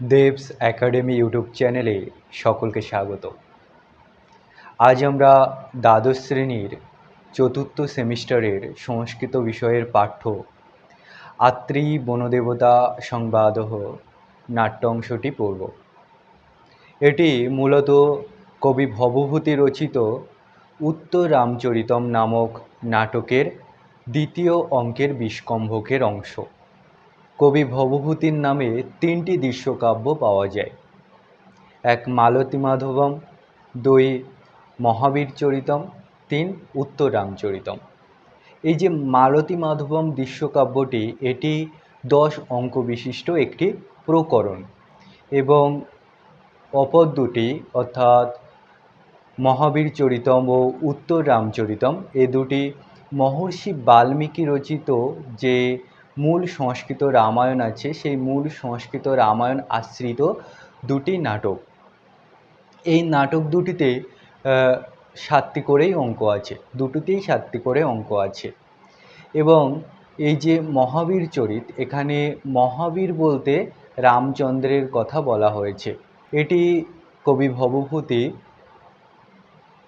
দেবস academy YouTube চ্যানেলে সকলকে স্বাগত। আজ আমরা দ্বাদশ শ্রেণির চতুর্থ সেমিস্টারের সংস্কৃত বিষয়ের পাঠ্য আত্রি বনদেবতা সংবাদহ নাট্য অংশটি পড়ব। এটি মূলত কবি ভবভূতি রচিত উত্তর রামচরিতম নামক নাটকের দ্বিতীয় অঙ্কের বিষ্কম্ভকের অংশ। কবি ভবভূতির নামে তিনটি দৃশ্যকাব্য পাওয়া যায়। এক মালতী মাধবম দুই মহাবীর চরিতম তিন উত্তর রামচরিতম এই যে মালতী মাধবম দৃশ্যকাব্যটি, এটি দশ অঙ্ক বিশিষ্ট একটি প্রকরণ এবং অপর দুটি, অর্থাৎ মহাবীর চরিতম ও উত্তর রামচরিতম এ দুটি মহর্ষি বাল্মীকি রচিত যে মূল সংস্কৃত রামায়ণ আছে। সেই মূল সংস্কৃত রামায়ণ আশ্রিত দুটি নাটক। এই নাটক দুটিতে সাতটি করেই অঙ্ক আছে। দুটোতেই সাতটি করে অঙ্ক আছে। এবং এই যে মহাবীর চরিত, এখানে মহাবীর বলতে রামচন্দ্রের কথা বলা হয়েছে। এটি কবি ভবভূতি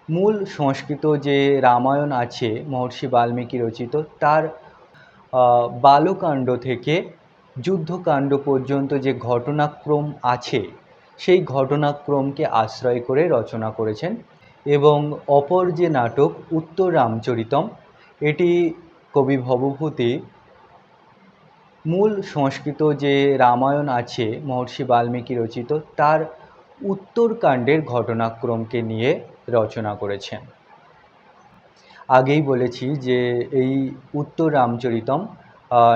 মূল সংস্কৃত যে রামায়ণ আছে, মহর্ষি বাল্মীকি রচিত, তার বালকাণ্ড থেকে যুদ্ধকাণ্ড পর্যন্ত যে ঘটনাক্রম আছে, সেই ঘটনাক্রমকে আশ্রয় করে রচনা করেছেন এবং অপর যে নাটক, উত্তর রামচরিতম, এটি কবি ভবভূতি মূল সংস্কৃত যে রামায়ণ আছে, মহর্ষি বাল্মীকি রচিত, তার উত্তরকাণ্ডের ঘটনাক্রমকে নিয়ে রচনা করেছেন। আগেই বলেছি যে এই উত্তর রামচরিতম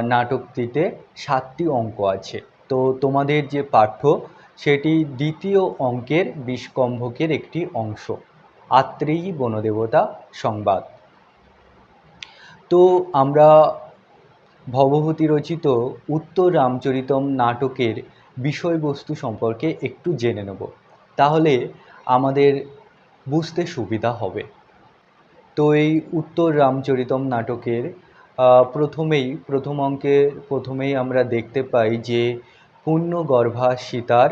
নাটকটিতে সাতটি অঙ্ক আছে। তো তোমাদের যে পাঠ্য, সেটি দ্বিতীয় অঙ্কের বিষ্কম্ভকের একটি অংশ। আত্রেয়ী বনদেবতা সংবাদ। তো আমরা ভবভূতি রচিত উত্তর রামচরিতম নাটকের বিষয়বস্তু সম্পর্কে একটু জেনে নেব। তাহলে আমাদের বুঝতে সুবিধা হবে। তো এই উত্তর রামচরিতম নাটকের প্রথমেই, প্রথম অঙ্কে প্রথমেই আমরা দেখতে পাই যে পূর্ণগর্ভা সীতার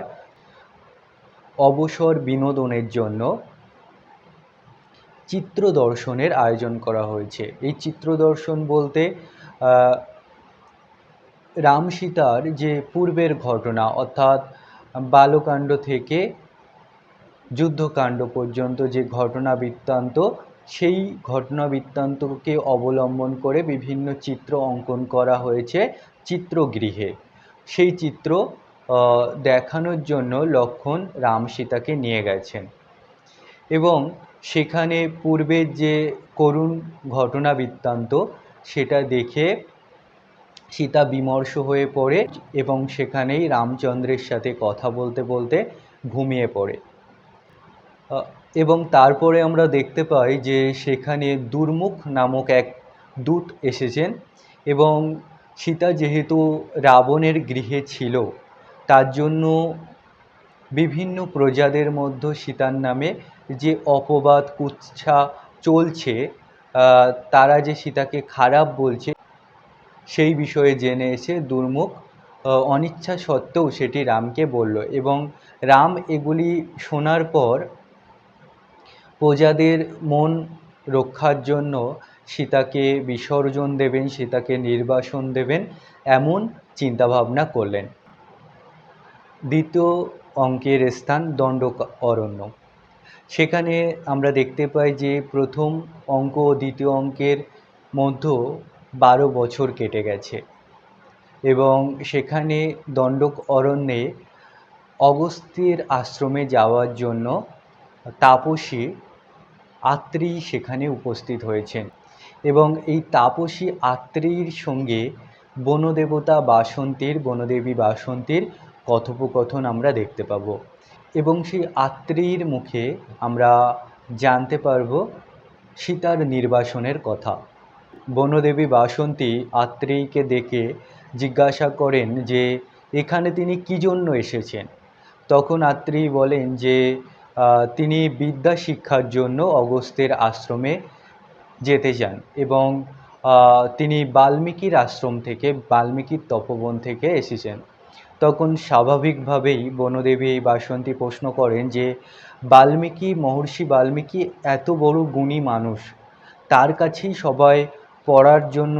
অবসর বিনোদনের জন্য চিত্র দর্শনের আয়োজন করা হয়েছে। এই চিত্র দর্শন বলতে রাম সীতার যে পূর্বের ঘটনা, অর্থাৎ বালকাণ্ড থেকে যুদ্ধকাণ্ড পর্যন্ত যে ঘটনা বৃত্তান্ত সেই ঘটনা বৃত্তান্তকে অবলম্বন করে বিভিন্ন চিত্র অঙ্কন করা হয়েছে চিত্রগৃহে। সেই চিত্র দেখানোর জন্য লক্ষণ রাম সীতাকে নিয়ে গেছেন। এবং সেখানে পূর্বের যে করুণ ঘটনা বৃত্তান্ত সেটা দেখে সীতা বিমর্ষ হয়ে পড়ে এবং সেখানেই রামচন্দ্রের সাথে কথা বলতে বলতে ঘুমিয়ে পড়ে। এবং তারপরে আমরা দেখতে পাই যে সেখানে দুর্মুখ নামক এক দূত এসেছেন এবং সীতা যেহেতু রাবণের গৃহে ছিল, তার জন্য বিভিন্ন প্রজাদের মধ্যে সীতার নামে যে অপবাদ কুচ্ছা চলছে তারা যে সীতাকে খারাপ বলছে, সেই বিষয়ে জেনে এসে দুর্মুখ অনিচ্ছা সত্ত্বেও সেটি রামকে বলল এবং রাম এগুলি শোনার পর প্রজাদের মন রক্ষার জন্য সীতাকে বিসর্জন দেবেন, সীতাকে নির্বাসন দেবেন এমন চিন্তাভাবনা করলেন। দ্বিতীয় অঙ্কের স্থান দণ্ড অরণ্য সেখানে আমরা দেখতে পাই যে প্রথম অঙ্ক ও দ্বিতীয় অঙ্কের মধ্যে বারো বছর কেটে গেছে এবং সেখানে দণ্ডক অরণ্যে অগস্ত্যের আশ্রমে যাওয়ার জন্য তাপসী আত্রি সেখানে উপস্থিত হয়েছেন এবং এই তাপসী আত্রির সঙ্গে বনদেবতা বাসন্তীর, বনদেবী বাসন্তীর কথোপকথন আমরা দেখতে পাবো এবং সেই আত্রির মুখে আমরা জানতে পারব সীতার নির্বাসনের কথা। বনদেবী বাসন্তী আত্রেয়ীকে দেখে জিজ্ঞাসা করেন যে, এখানে তিনি কী জন্য এসেছেন? তখন আত্রেয়ী বলেন যে তিনি বিদ্যা শিক্ষার জন্য অগস্ত্যের আশ্রমে যেতে চান এবং তিনি বাল্মীকির আশ্রম থেকে, বাল্মীকির তপবন থেকে এসেছেন। তখন স্বাভাবিকভাবেই বনদেবী এই বাসন্তী প্রশ্ন করেন যে, বাল্মীকি, মহর্ষি বাল্মীকি এত বড় গুণী মানুষ, তার কাছেই সবাই পড়ার জন্য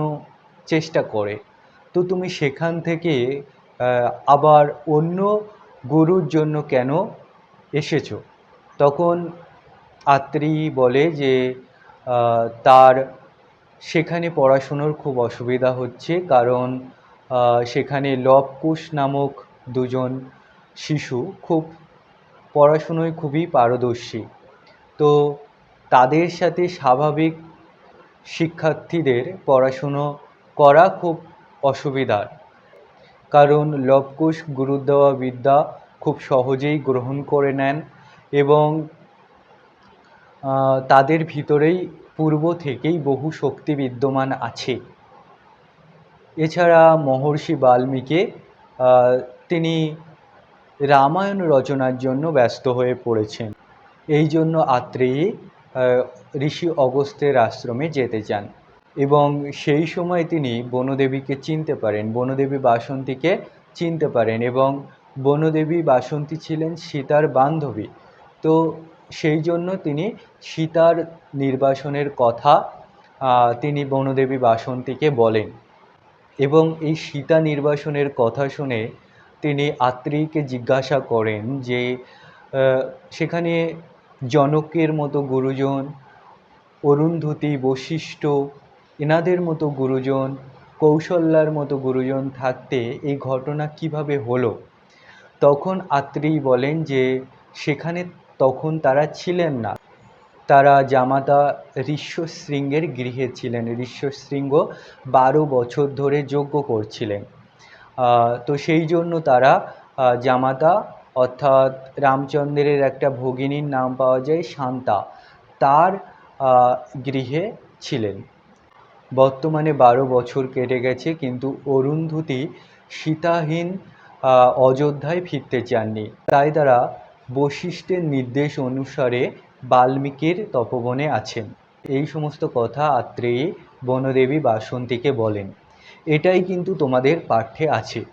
চেষ্টা করে। তো তুমি সেখান থেকে আবার অন্য গুরুর জন্য কেন এসেছ? তখন আত্রি বলে যে তার সেখানে পড়াশুনোর খুব অসুবিধা হচ্ছে কারণ সেখানে লবকুশ নামক দুজন শিশু খুব পড়াশুনোয় খুবই পারদর্শী। তো তাদের সাথে স্বাভাবিক শিক্ষার্থীদের পড়াশুনো করা খুব অসুবিধার। কারণ লবকুশ গুরুর দেওয়া বিদ্যা খুব সহজেই গ্রহণ করে নেন এবং তাদের ভিতরেই পূর্ব থেকেই বহু শক্তি বিদ্যমান আছে। এছাড়া মহর্ষি বাল্মীকি তিনি রামায়ণ রচনার জন্য ব্যস্ত হয়ে পড়েছেন। এই জন্য আত্রেয়ী ঋষি অগস্ত্যের আশ্রমে যেতে চান এবং সেই সময় তিনি বনদেবীকে চিনতে পারেন, বনদেবী বাসন্তীকে চিনতে পারেন এবং বনদেবী বাসন্তী ছিলেন সীতার বান্ধবী। তো সেই জন্য তিনি সীতার নির্বাসনের কথা তিনি বনদেবী বাসন্তীকে বলেন। এবং এই সীতা নির্বাসনের কথা শুনে তিনি আত্রেয়ীকে জিজ্ঞাসা করেন যে সেখানে জনকের মতো গুরুজন, অরুন্ধতী বশিষ্ঠ, এনাদের মতো গুরুজন, কৌশল্যার মতো গুরুজন থাকতে এই ঘটনা কীভাবে হলো? তখন আত্রেয়ী বলেন যে, সেখানে তখন তারা ছিলেন না। তারা জামাতা ঋষ্যশৃঙ্গের গৃহে ছিলেন। ঋষ্যশৃঙ্গ বারো বছর ধরে যজ্ঞ করছিলেন। তো সেই জন্য তারা জামাতা অর্থাৎ রামচন্দ্রের একটা ভগিনীর নাম পাওয়া যায় শান্তা। তার গৃহে ছিলেন। বর্তমানে বারো বছর কেটে গেছে কিন্তু অরুন্ধতী সীতাহীন অযোধ্যায় ফিরতে চাননি। তাই তারা বশিষ্ঠের নির্দেশ অনুসারে বাল্মীকির তপবনে আছেন। এই সমস্ত কথা আত্রেয়ী বনদেবী বাসন্তীকে বলেন। এটাই কিন্তু তোমাদের পাঠ্যে আছে।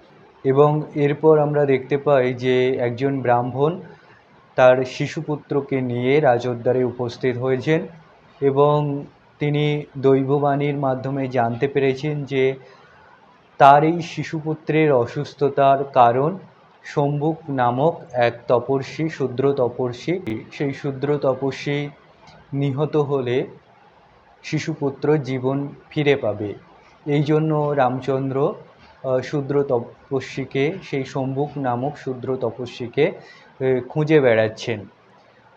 এবং এরপর আমরা দেখতে পাই যে একজন ব্রাহ্মণ তার শিশুপুত্রকে নিয়ে রাজোদ্যারে উপস্থিত হয়েছেন এবং তিনি দৈববাণীর মাধ্যমে জানতে পেরেছেন যে তার এই শিশুপুত্রের অসুস্থতার কারণ শম্ভুক নামক এক তপস্বী, শূদ্র তপস্বী। সেই শূদ্র তপস্বী নিহত হলে শিশুপুত্র জীবন ফিরে পাবে। এই জন্য রামচন্দ্র শূদ্র তপস্বীকে, সেই শম্ভুক নামক শূদ্র তপস্বীকে খুঁজে বেড়াচ্ছেন।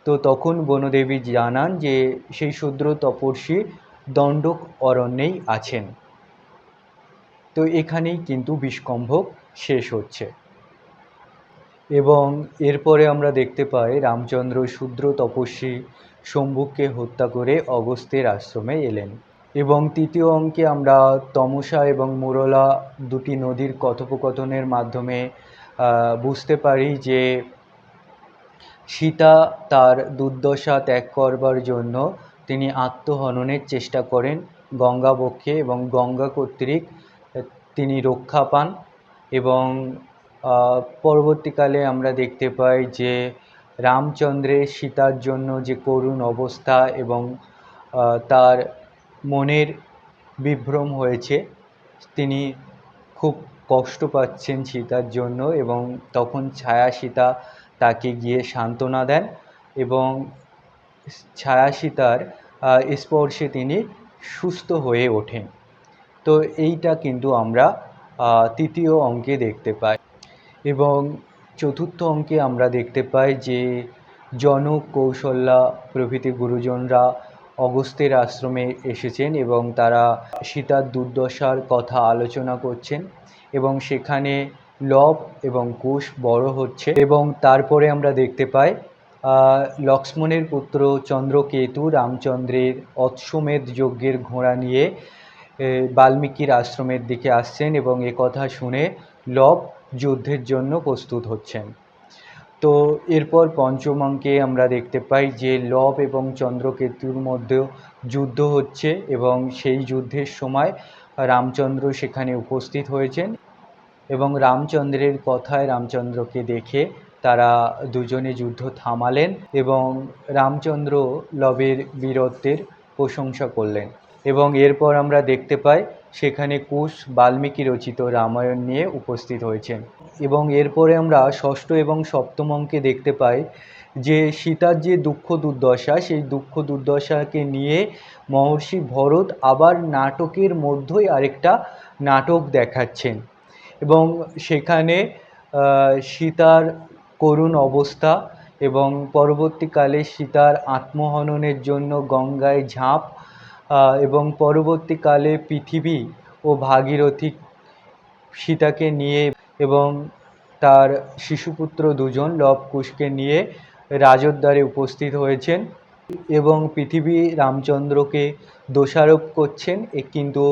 তো তখন বনদেবী জানান যে, সেই শূদ্র তপস্বী দণ্ডক অরণ্যেই আছেন। তো এখানেই কিন্তু বিষকম্ভক শেষ হচ্ছে। এবং এরপরে আমরা দেখতে পাই রামচন্দ্র শূদ্র তপস্বী শম্ভুককে হত্যা করে অগস্ত্যের আশ্রমে এলেন। এবং তৃতীয় অঙ্কে আমরা তমসা এবং মুরলা দুটি নদীর কথোপকথনের মাধ্যমে বুঝতে পারি যে সীতা তার দুর্দশা ত্যাগ করবার জন্য তিনি আত্মহননের চেষ্টা করেন গঙ্গা বক্ষে এবং গঙ্গা কর্তৃক তিনি রক্ষা পান এবং পরবর্তীকালে আমরা দেখতে পাই যে রামচন্দ্রের সীতার জন্য যে করুণ অবস্থা এবং তার মনের বিভ্রম হয়েছে, তিনি খুব কষ্ট পাচ্ছেন সীতার জন্য এবং তখন ছায়া সীতা তাকে গিয়ে সান্ত্বনা দেন এবং ছায়া সীতার স্পর্শে তিনি সুস্থ হয়ে ওঠেন। তো এইটা কিন্তু আমরা তৃতীয় অঙ্কে দেখতে পাই। এবং চতুর্থ অঙ্কে আমরা দেখতে পাই যে জনক কৌশল্যা প্রভৃতি গুরুজনরা অগস্ত্যের আশ্রমে এসেছেন এবং তারা সীতার দুর্দশার কথা আলোচনা করছেন এবং সেখানে লব এবং কুশ বড় হচ্ছে এবং তারপরে আমরা দেখতে পাই লক্ষ্মণের পুত্র চন্দ্রকেতু রামচন্দ্রের অশ্বমেধ যজ্ঞের ঘোড়া নিয়ে বাল্মীকির আশ্রমের দিকে আসছেন এবং এ কথা শুনে লব যুদ্ধের জন্য প্রস্তুত হচ্ছেন। তো এরপর পঞ্চম অঙ্কে আমরা দেখতে পাই যে লব এবং চন্দ্রকেতুর মধ্যেও যুদ্ধ হচ্ছে এবং সেই যুদ্ধের সময় রামচন্দ্র সেখানে উপস্থিত হয়েছেন এবং রামচন্দ্রের কথায় রামচন্দ্রকে দেখে তারা দুজনে যুদ্ধ থামালেন এবং রামচন্দ্র লবের বীরত্বের প্রশংসা করলেন। এবং এরপর আমরা দেখতে পাই সেখানে কুশ বাল্মীকি রচিত রামায়ণ নিয়ে উপস্থিত হয়েছেন। এবং এরপরে আমরা ষষ্ঠ এবং সপ্তম অঙ্কে দেখতে পাই যে সীতার যে দুঃখ দুর্দশা, সেই দুঃখ দুর্দশাকে নিয়ে মহর্ষি ভরত আবার নাটকের মধ্যেই আরেকটা নাটক দেখাচ্ছেন। এবং সেখানে সীতার করুণ অবস্থা এবং পরবর্তীকালে সীতার আত্মহননের জন্য গঙ্গায় ঝাঁপ এবং পরবর্তীকালে পৃথিবী ও ভাগীরথী সীতাকে নিয়ে এবং তার শিশুপুত্র দুজন লব কুশকে নিয়ে রাজদ্বারে উপস্থিত হয়েছেন এবং পৃথিবী রামচন্দ্রকে দোষারোপ করছেন কিন্তু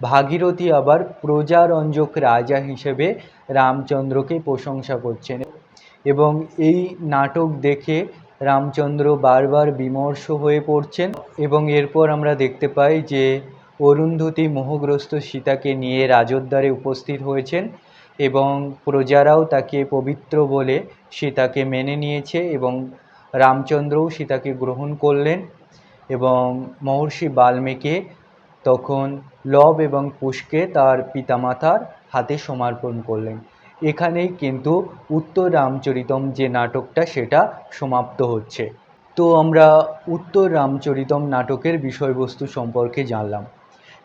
ভাগীরথী আবার প্রজারঞ্জক রাজা হিসেবে রামচন্দ্রকে প্রশংসা করছেন এবং এই নাটক দেখে রামচন্দ্র বারবার বিমর্ষ হয়ে পড়ছেন এবং এরপর আমরা দেখতে পাই যে অরুন্ধতী মোহগ্রস্ত সীতাকে নিয়ে রাজদ্বারে উপস্থিত হয়েছেন এবং প্রজারাও তাকে পবিত্র বলে সীতাকে মেনে নিয়েছে এবং রামচন্দ্রও সীতাকে গ্রহণ করলেন এবং মহর্ষি বাল্মীকি তখন লব এবং কুশকে তার পিতামাতার হাতে সমর্পণ করলেন। এখানেই কিন্তু উত্তর রামচরিতম যে নাটকটা সেটা সমাপ্ত হচ্ছে। তো আমরা উত্তর রামচরিতম নাটকের বিষয়বস্তু সম্পর্কে জানলাম।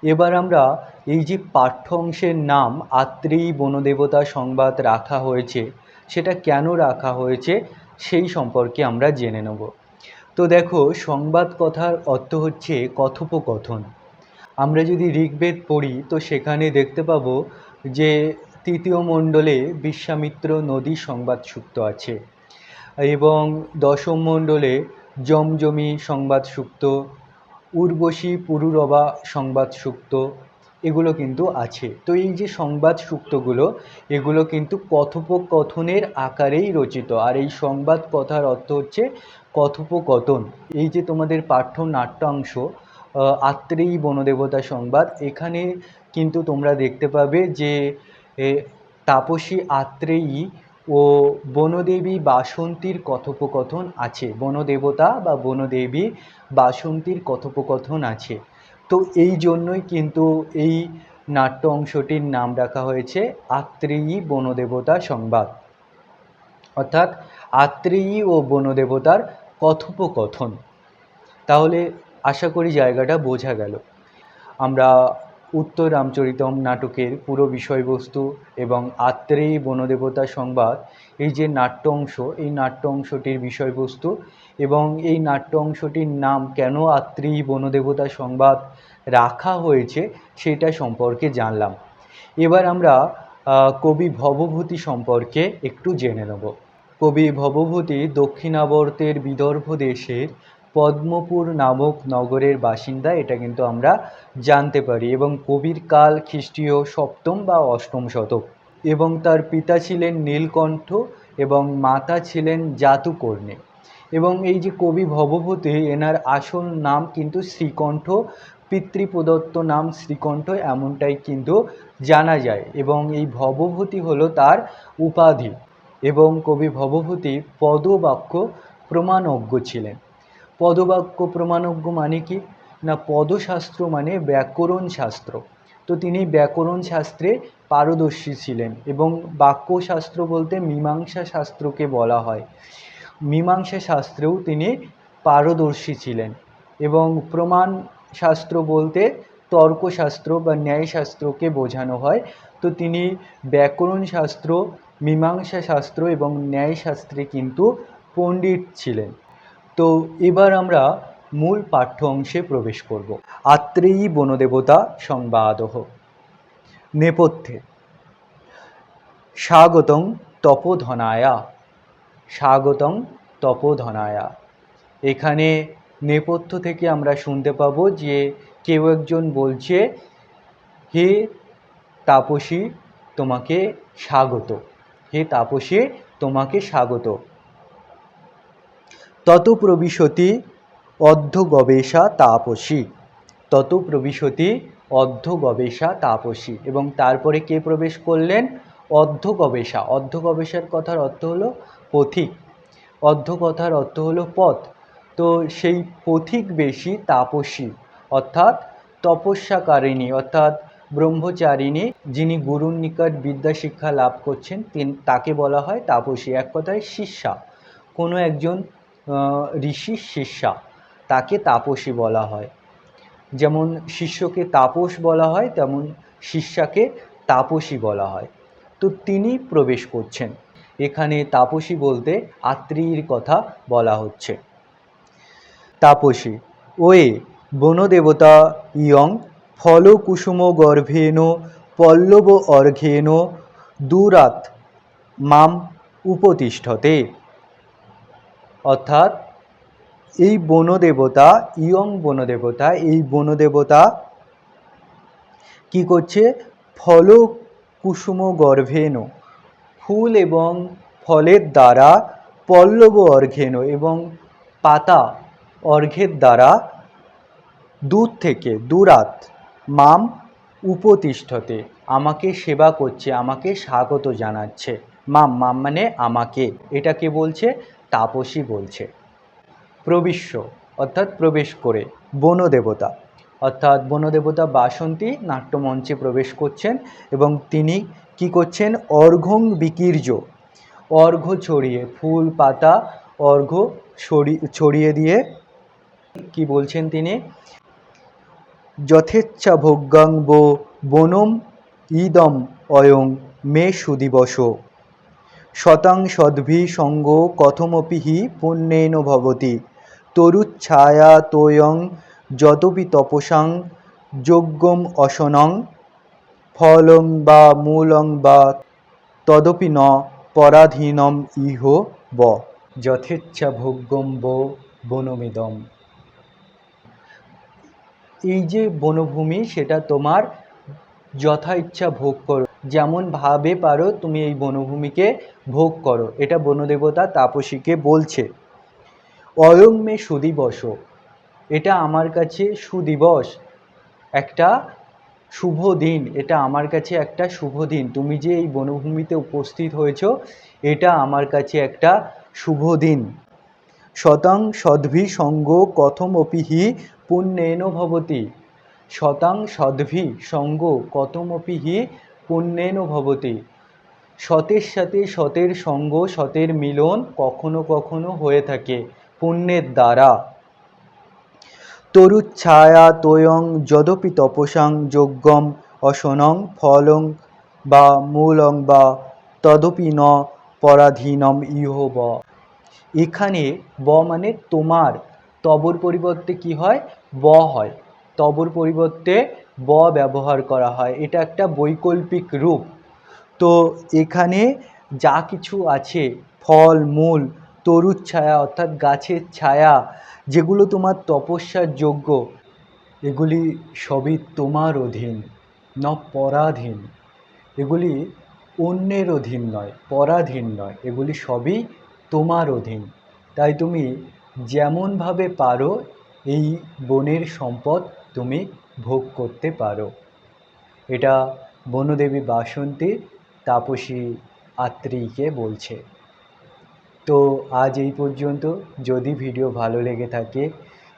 এবার আমরা এই যে পাঠ্য অংশের নাম আত্রেয়ী বনদেবতা সংবাদ রাখা হয়েছে, সেটা কেন রাখা হয়েছে সেই সম্পর্কে আমরা জেনে নেব। তো দেখো, সংবাদ কথার অর্থ হচ্ছে কথোপকথন। আমরা যদি ঋগ্বেদ পড়ি, তো সেখানে দেখতে পাবো যে তৃতীয় মণ্ডলে বিশ্বামিত্র নদী সংবাদ সুক্ত আছে এবং দশম মণ্ডলে জমজমি সংবাদ সুক্ত উর্বশী পুরুরবা সংবাদ সুক্ত এগুলো কিন্তু আছে। তো এই যে সংবাদ সুক্তগুলো এগুলো কিন্তু কথোপকথনের আকারেই রচিত। আর এই সংবাদ কথার অর্থ হচ্ছে কথোপকথন। এই যে তোমাদের পাঠ্য নাট্যাংশ আত্রেয়ী বনদেবতা সংবাদ, এখানে কিন্তু তোমরা দেখতে পাবে যে এ, তাপসী আত্রেয়ী ও বনদেবী বাসন্তীর কথোপকথন আছে। বনদেবতা বা বনদেবী বাসন্তীর কথোপকথন আছে। তো এই জন্যই কিন্তু এই নাট্য অংশটির নাম রাখা হয়েছে আত্রেয়ী বনদেবতা সংবাদ। অর্থাৎ আত্রেয়ী ও বনদেবতার কথোপকথন। তাহলে আশা করি জায়গাটা বোঝা গেল। আমরা উত্তর রামচরিতম নাটকের পুরো বিষয়বস্তু এবং আত্রেয়ী বনদেবতা সংবাদ, এই যে নাট্য অংশ এই নাট্য অংশটির বিষয়বস্তু এবং এই নাট্য অংশটির নাম কেন আত্রেয়ী বনদেবতা সংবাদ রাখা হয়েছে সেটা সম্পর্কে জানলাম। এবার আমরা কবি ভবভূতি সম্পর্কে একটু জেনে নেব। কবি ভবভূতি দক্ষিণাবর্তের বিদর্ভ দেশের পদ্মপুর নামক নগরের বাসিন্দা, এটা কিন্তু আমরা জানতে পারি। এবং কবির কাল খ্রিস্টীয় সপ্তম বা অষ্টম শতক। এবং তার পিতা ছিলেন নীলকণ্ঠ এবং মাতা ছিলেন জাতুকর্ণী এবং এই যে কবি ভবভূতি, এনার আসল নাম কিন্তু শ্রীকণ্ঠ, পিতৃপ্রদত্ত নাম শ্রীকণ্ঠ এমনটাই কিন্তু জানা যায়। এবং এই ভবভূতি হলো তার উপাধি। এবং কবি ভবভূতি পদবাক্য প্রমাণজ্ঞ ছিলেন। পদবাক্য প্রমাণজ্ঞ মানে কি? না, পদশাস্ত্র মানে ব্যাকরণ শাস্ত্র। তো তিনি ব্যাকরণ শাস্ত্রে পারদর্শী ছিলেন এবং বাক্যশাস্ত্র বলতে মীমাংসা শাস্ত্রকে বলা হয়। মীমাংসা শাস্ত্রেও তিনি পারদর্শী ছিলেন এবং প্রমাণ শাস্ত্র বলতে তর্কশাস্ত্র বা ন্যায়শাস্ত্রকে বোঝানো হয়। তো তিনি ব্যাকরণ শাস্ত্র, মীমাংসা শাস্ত্র এবং ন্যায়শাস্ত্রে কিন্তু পণ্ডিত ছিলেন। তো এবার আমরা মূল পাঠ্য অংশে প্রবেশ করব। আত্রেয়ী বনদেবতা সংবাদহ। নেপথ্যে। স্বাগতং তপোধনায়া। স্বাগতং তপোধনায়া। এখানে নেপথ্য থেকে আমরা শুনতে পাব যে কেউ একজন বলছে, হে তাপসী, তোমাকে স্বাগত। হে তাপসী, তোমাকে স্বাগত। তত প্রবিশতি অর্ধ গবেষা তাপসী। তত প্রবিশতি অর্ধ গবেষা তাপসী। এবং তারপরে কে প্রবেশ করলেন? অর্ধগবেষা। অর্ধগবেষার কথার অর্থ হলো পথিক। অর্ধ কথার অর্থ হলো পথ। তো সেই পথিক বেশি তাপসী। অর্থাৎ তপস্যাকারিণী, অর্থাৎ ব্রহ্মচারিণী যিনি গুরুর নিকট বিদ্যা শিক্ষা লাভ করছেন তাকে বলা হয় তাপসী। এক কথায় শিষ্যা। কোনো একজন ঋষির শিষ্যা, তাকে তাপসী বলা হয়। যেমন শিষ্যকে তাপস বলা হয়, তেমন শিষ্যাকে তাপসী বলা হয়। তো তিনি প্রবেশ করছেন। এখানে তাপসী বলতে আত্রীর কথা বলা হচ্ছে। তাপসী, ওয়ে বনদেবতা ইয়ং ফলকুসুম গর্ভেন পল্লব অর্ঘেন দুরাত মাম উপতিষ্ঠতে। অর্থাৎ এই বনদেবতা, ইয়ং বনদেবতা, এই বনদেবতা কি করছে? ফল কুসুম গর্ভেন ফুল এবং ফলের দ্বারা পল্লব অর্ঘেন এবং পাতা অর্ঘের দ্বারা দূর থেকে, দূরাত মাম উপতিষ্ঠতে আমাকে সেবা করছে, আমাকে স্বাগত জানাচ্ছে। মাম মাম মানে আমাকে। এটাকে বলছে? তাপসী বলছে। প্রবিশ্য অর্থাৎ প্রবেশ করে বনদেবতা, অর্থাৎ বনদেবতা বাসন্তী নাট্যমঞ্চে প্রবেশ করছেন এবং তিনি কি করছেন? অর্ঘং বিকীর্য, অর্ঘ্য ছড়িয়ে, ফুল, পাতা, অর্ঘ্য ছড়ি ছড়িয়ে দিয়ে কি বলছেন তিনি? যথেচ্ছা ভোগ্যাং বো বনম ইদম অয়ং মে সুদিবস। শতাং সদ্ভি সঙ্গ কথমপি হি পুণ্যেন ভবতি। তরুচ্ছায়া তোয়ং যতপি তপসাং যজ্ঞম অসনং ফলং বা মূলং বা তদপি ন পরাধীনম ইহ ব। যথেচ্ছা ভোগ্যম বনমিদম। এই যে বনভূমি, সেটা তোমার যথা ইচ্ছা ভোগ করো যেমন ভাবে পারো, তুমি এই বনভূমিকে ভোগ করো। এটা বনদেবতা তাপসীকে বলছে। অয়ং মে সুদিবস। এটা আমার কাছে সুদিবস। একটা শুভ দিন। এটা আমার কাছে একটা শুভ দিন। তুমি যে এই বনভূমিতে উপস্থিত হয়েছো, এটা আমার কাছে একটা শুভ দিন। শতাং সদ্ভি সঙ্গ কথমপি হি পুণ্যেন ভবতি। শতাং সদ্ভি সঙ্গ কথমপি হি পুণ্যেন ভবতি। সতের সাথে সতের সঙ্গ, সতের মিলন কখনো কখনো হয়ে থাকে পুণ্যের দ্বারা। তরুচ্ছায়া তোয়ং যদপি তপসাং যজ্ঞম অসনং ফলং বা মূলং বা তদপি ন পরাধীনম ইহ ব। এখানে ব মানে তোমার, তবর পরিবর্তে কি হয়? ব হয়। তবর পরিবর্তে ব ব্যবহার করা হয়। এটা একটা বৈকল্পিক রূপ। তো এখানে যা কিছু আছে, ফল, মূল, তরুর ছায়া অর্থাৎ গাছের ছায়া, যেগুলো তোমার তপস্যার যোগ্য, এগুলি সবই তোমার অধীন, ন পরাধীন। এগুলি অন্যের অধীন নয়, পরাধীন নয়, এগুলি সবই তোমার অধীন। তাই তুমি যেমনভাবে পারো, এই বনের সম্পদ তুমি ভোগ করতে পারো। এটা বনদেবী বাসন্তী তাপসী আত্রেয়ীকে বলছে। তো আজ এই পর্যন্ত। যদি ভিডিও ভালো লেগে থাকে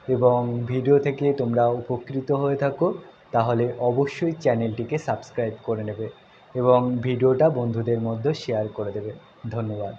এবং ভিডিও থেকে তোমরা উপকৃত হয়ে থাকো, তাহলে অবশ্যই চ্যানেলটিকে সাবস্ক্রাইব করে নেবে এবং ভিডিওটা বন্ধুদের মধ্যে শেয়ার করে দেবে। ধন্যবাদ।